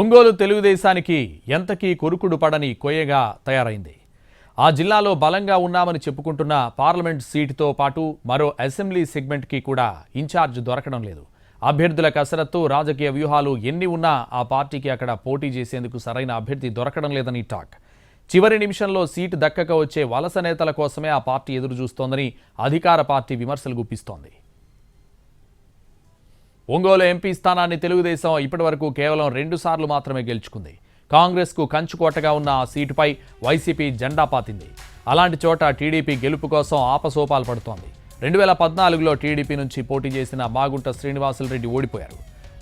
ఒంగోలు తెలుగుదేశానికి ఎంతకీ కొరుకుడు పడని కొయ్యగా తయారైంది. ఆ జిల్లాలో బలంగా ఉన్నామని చెప్పుకుంటున్న పార్లమెంట్ సీటుతో పాటు మరో అసెంబ్లీ సెగ్మెంట్కి కూడా ఇన్ఛార్జ్ దొరకడం లేదు. అభ్యర్థుల కసరత్తు రాజకీయ వ్యూహాలు ఎన్ని ఉన్నా ఆ పార్టీకి అక్కడ పోటీ చేసేందుకు సరైన అభ్యర్థి దొరకడం లేదని టాక్. చివరి నిమిషంలో సీటు దక్కక వచ్చే వలస నేతల కోసమే ఆ పార్టీ ఎదురు చూస్తోందని అధికార పార్టీ విమర్శలు గుప్పిస్తోంది. ఒంగోలు ఎంపీ స్థానాన్ని తెలుగుదేశం ఇప్పటివరకు కేవలం రెండు సార్లు మాత్రమే గెలుచుకుంది. కాంగ్రెస్కు కంచుకోటగా ఉన్న ఆ సీటుపై వైసీపీ జెండా పాతింది. అలాంటి చోట టీడీపీ గెలుపు కోసం ఆపసోపాలు పడుతోంది. రెండు వేల పద్నాలుగులో టీడీపీ నుంచి పోటీ చేసిన మాగుంట శ్రీనివాసులరెడ్డి ఓడిపోయారు.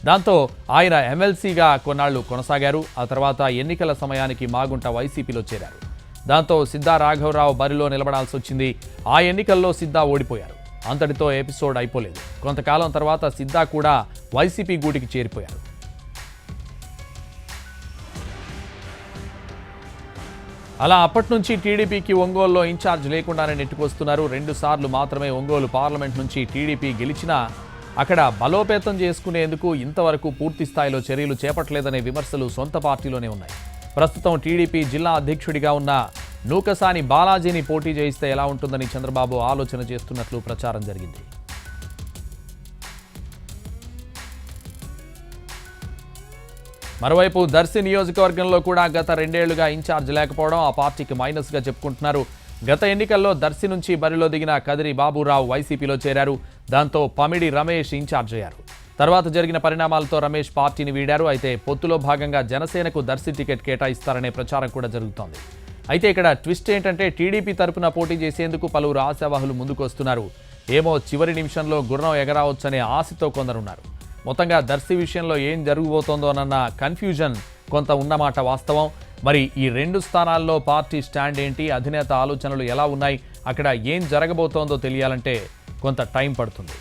దాంతో ఆయన ఎమ్మెల్సీగా కొన్నాళ్ళు కొనసాగారు. ఆ తర్వాత ఎన్నికల సమయానికి మాగుంట వైసీపీలో చేరారు. దాంతో సిద్ధా రాఘవరావు బరిలో నిలబడాల్సి వచ్చింది ఆ ఎన్నికల్లో సిద్ధా ఓడిపోయారు. అంతటితో ఎపిసోడ్ అయిపోలేదు. కొంతకాలం తర్వాత సిద్ధా కూడా వైసీపీ గూటికి చేరిపోయారు. అలా అప్పటి నుంచి టీడీపీకి ఒంగోలులో ఇన్ఛార్జ్ లేకుండానే నెట్టుకొస్తున్నారు. రెండు సార్లు మాత్రమే ఒంగోలు పార్లమెంట్ నుంచి టీడీపీ గెలిచినా అక్కడ బలోపేతం చేసుకునేందుకు ఇంతవరకు పూర్తి స్థాయిలో చర్యలు చేపట్టలేదనే విమర్శలు సొంత పార్టీలోనే ఉన్నాయి. ప్రస్తుతం టీడీపీ జిల్లా అధ్యక్షుడిగా ఉన్న నూకసాని బాలాజీని పోటీ చేయిస్తే ఎలా ఉంటుందని చంద్రబాబు ఆలోచన చేస్తున్నట్లు ప్రచారం జరిగింది. మరోవైపు దర్శి నియోజకవర్గంలో కూడా గత రెండేళ్ళుగా ఇన్ఛార్జ్ లేకపోవడం ఆ పార్టీకి మైనస్గా చెప్పుకుంటున్నారు. గత ఎన్నికల్లో దర్శి నుంచి బరిలో దిగిన కదిరి బాబురావు వైసీపీలో చేరారు. దాంతో పమిడి రమేష్ ఇన్ఛార్జ్ అయ్యారు. తర్వాత జరిగిన పరిణామాలతో రమేష్ పార్టీని వీడారు. అయితే పొత్తులో భాగంగా జనసేనకు దర్శి టికెట్ కేటాయిస్తారనే ప్రచారం కూడా జరుగుతోంది. అయితే ఇక్కడ ట్విస్ట్ ఏంటంటే టీడీపీ తరపున పోటీ చేసేందుకు పలువురు ఆశావాహులు ముందుకు వస్తున్నారు ఏమో చివరి నిమిషంలో గుర్రం ఎగరావచ్చనే ఆశతో కొందరున్నారు. మొత్తంగా దర్శి విషయంలో ఏం జరగబోతోందోనన్న కన్ఫ్యూజన్ కొంత ఉన్నమాట వాస్తవం. మరి ఈ రెండు స్థానాల్లో పార్టీ స్టాండ్ ఏంటి? అధినేత ఆలోచనలు ఎలా ఉన్నాయి? అక్కడ ఏం జరగబోతోందో తెలియాలంటే కొంత టైం పడుతుంది.